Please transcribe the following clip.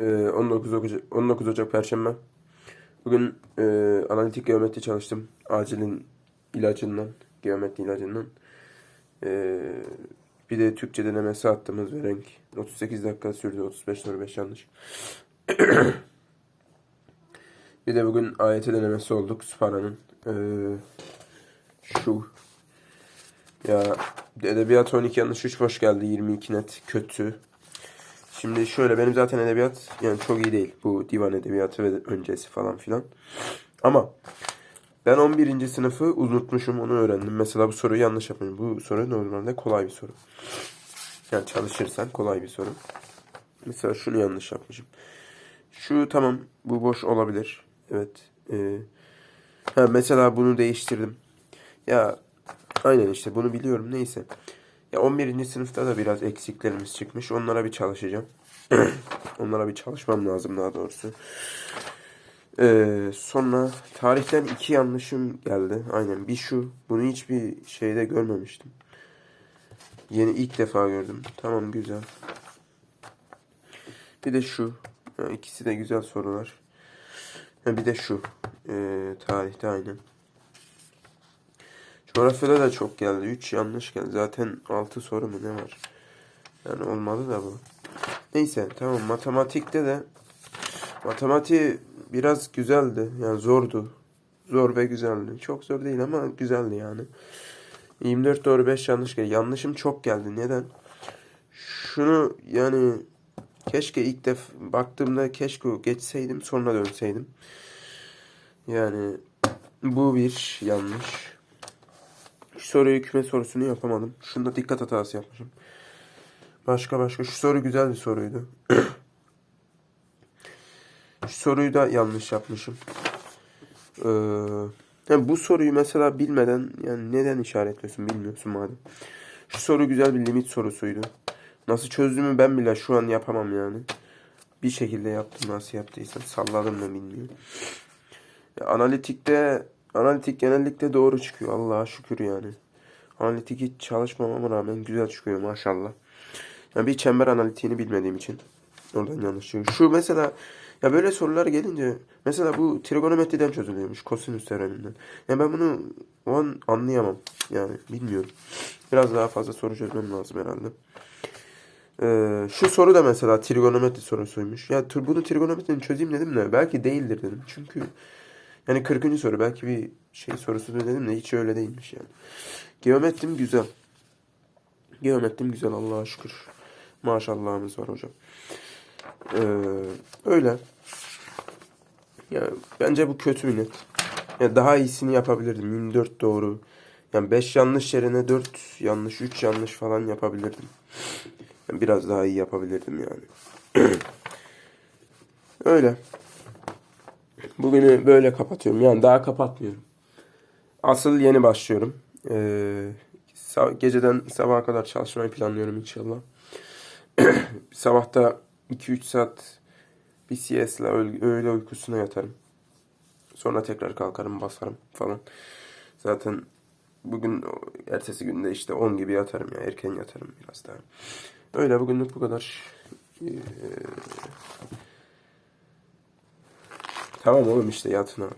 Ee, 19 Ocak, 19 Ocak Perşembe. Bugün e, analitik geometri çalıştım. Acilin ilacından, geometri ilacından. Ee, bir de Türkçe denemesi attığımız ve renk. 38 dakika sürdü. 35 soru 5 yanlış. bir de bugün AYT denemesi olduk. Spara'nın. Ee, şu. Ya edebiyat 12 yanlış 3 boş geldi. 22 net kötü. Şimdi şöyle benim zaten edebiyat yani çok iyi değil. Bu divan edebiyatı ve öncesi falan filan. Ama ben 11. sınıfı unutmuşum onu öğrendim. Mesela bu soruyu yanlış yapmışım. Bu soru normalde kolay bir soru. Yani çalışırsan kolay bir soru. Mesela şunu yanlış yapmışım. Şu tamam bu boş olabilir. Evet. Ee, ha, mesela bunu değiştirdim. Ya aynen işte bunu biliyorum neyse. Ya 11. sınıfta da biraz eksiklerimiz çıkmış. Onlara bir çalışacağım. Onlara bir çalışmam lazım daha doğrusu. Ee, sonra tarihten iki yanlışım geldi. Aynen bir şu. Bunu hiçbir şeyde görmemiştim. Yeni ilk defa gördüm. Tamam güzel. Bir de şu. Ha, ikisi de güzel sorular. Ha, bir de şu. Ee, tarihte aynen. Coğrafyada da çok geldi. 3 yanlış geldi. Zaten 6 soru mu ne var? Yani olmadı da bu. Neyse tamam matematikte de matematik biraz güzeldi. Yani zordu. Zor ve güzeldi. Çok zor değil ama güzeldi yani. 24 doğru 5 yanlış geldi. Yanlışım çok geldi. Neden? Şunu yani keşke ilk def baktığımda keşke geçseydim sonra dönseydim. Yani bu bir yanlış. Şu soruyu küme sorusunu yapamadım. Şunda dikkat hatası yapmışım. Başka başka. Şu soru güzel bir soruydu. Şu soruyu da yanlış yapmışım. Ee, yani bu soruyu mesela bilmeden yani neden işaretliyorsun bilmiyorsun madem. Şu soru güzel bir limit sorusuydu. Nasıl çözdüğümü ben bile şu an yapamam yani. Bir şekilde yaptım nasıl yaptıysam salladım da bilmiyorum. Ya, analitikte analitik genellikle doğru çıkıyor Allah'a şükür yani. Analitik hiç çalışmamama rağmen güzel çıkıyor maşallah. Yani bir çember analitiğini bilmediğim için oradan yanlış çıkıyor. Şu mesela ya böyle sorular gelince mesela bu trigonometriden çözülüyormuş kosinüs teoreminden. Ya ben bunu o an anlayamam. Yani bilmiyorum. Biraz daha fazla soru çözmem lazım herhalde. Ee, şu soru da mesela trigonometri sorusuymuş. Ya bunu trigonometrini çözeyim dedim de belki değildir dedim. Çünkü yani 40. soru belki bir şey sorusu dedim de hiç öyle değilmiş yani. Geometrim güzel. Geometrim güzel Allah'a şükür. Maşallahımız var hocam. Ee, öyle. Ya bence bu kötü bir net. Ya daha iyisini yapabilirdim. 24 doğru. Yani 5 yanlış yerine 4 yanlış, 3 yanlış falan yapabilirdim. Yani biraz daha iyi yapabilirdim yani. öyle. Bugünü böyle kapatıyorum. Yani daha kapatmıyorum. Asıl yeni başlıyorum. Ee, geceden sabaha kadar çalışmayı planlıyorum inşallah. Sabahta 2-3 saat bir CS ile öğle, öğle uykusuna yatarım. Sonra tekrar kalkarım basarım falan. Zaten bugün ertesi günde işte 10 gibi yatarım ya erken yatarım biraz daha. Öyle bugünlük bu kadar. Ee, tamam oğlum işte yatın ağzı.